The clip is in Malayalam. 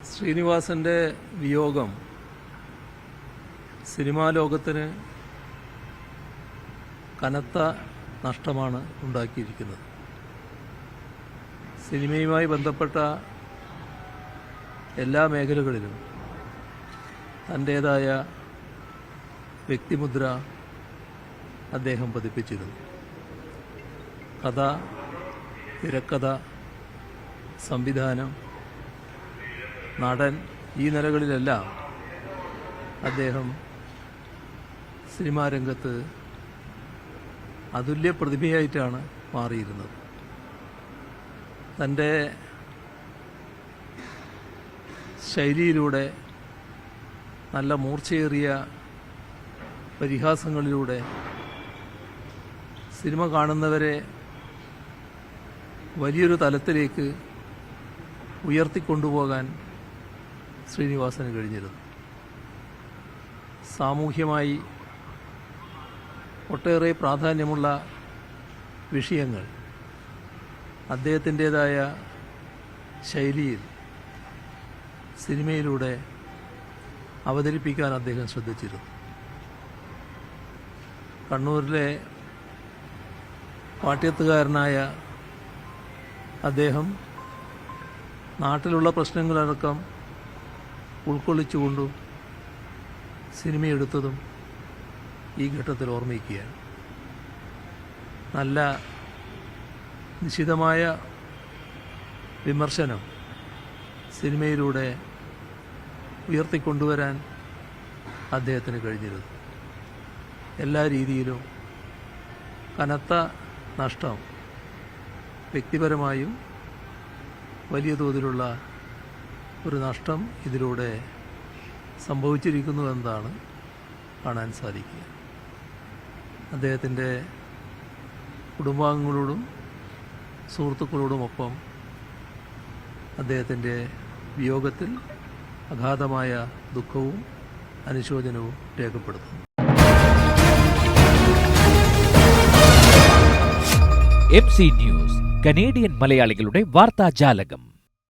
ശ്രീനിവാസന്റെ വിയോഗം സിനിമാ ലോകത്തിന് കനത്ത നഷ്ടമാണ് ഉണ്ടാക്കിയിരിക്കുന്നത്. സിനിമയുമായി ബന്ധപ്പെട്ട എല്ലാ മേഖലകളിലും തന്റേതായ വ്യക്തിമുദ്ര അദ്ദേഹം പതിപ്പിച്ചിരുന്നു. കഥ തിരക്കഥ സംവിധാനം നടൻ ഈ നിലകളിലെല്ലാം അദ്ദേഹം സിനിമാ രംഗത്ത് അതുല്യ പ്രതിഭയായിട്ടാണ് മാറിയിരുന്നത്. തന്റെ ശൈലിയിലൂടെ നല്ല മൂർച്ചയേറിയ പരിഹാസങ്ങളിലൂടെ സിനിമ കാണുന്നവരെ വലിയൊരു തലത്തിലേക്ക് ഉയർത്തിക്കൊണ്ടുപോകാൻ ശ്രീനിവാസന് കഴിഞ്ഞിരുന്നു. സാമൂഹ്യമായി ഒട്ടേറെ പ്രാധാന്യമുള്ള വിഷയങ്ങൾ അദ്ദേഹത്തിന്റെതായ ശൈലിയിൽ സിനിമയിലൂടെ അവതരിപ്പിക്കാൻ അദ്ദേഹം ശ്രദ്ധിച്ചിരുന്നു. കണ്ണൂരിലെ പാട്യത്തുകാരനായ അദ്ദേഹം നാട്ടിലുള്ള പ്രശ്നങ്ങളടക്കം ഉൾക്കൊള്ളിച്ചുകൊണ്ടും സിനിമയെടുത്തതും ഈ ഘട്ടത്തിൽ ഓർമ്മിക്കുകയാണ്. നല്ല നിശിതമായ വിമർശനം സിനിമയിലൂടെ ഉയർത്തിക്കൊണ്ടുവരാൻ അദ്ദേഹത്തിന് കഴിഞ്ഞിരുന്നു. എല്ലാ രീതിയിലും കനത്ത നഷ്ടം വ്യക്തിപരമായും വലിയ തോതിലുള്ള ഒരു നഷ്ടം ഇതിലൂടെ സംഭവിച്ചിരിക്കുന്നു എന്നാണ് കാണാൻ സാധിക്കുക. അദ്ദേഹത്തിന്റെ കുടുംബാംഗങ്ങളോടും സുഹൃത്തുക്കളോടുമൊപ്പം അദ്ദേഹത്തിന്റെ വിയോഗത്തിൽ അഗാധമായ ദുഃഖവും അനുശോചനവും രേഖപ്പെടുത്തുന്നു. എം സി ന്യൂസ് കനേഡിയൻ മലയാളികളുടെ വാർത്താജാലകം.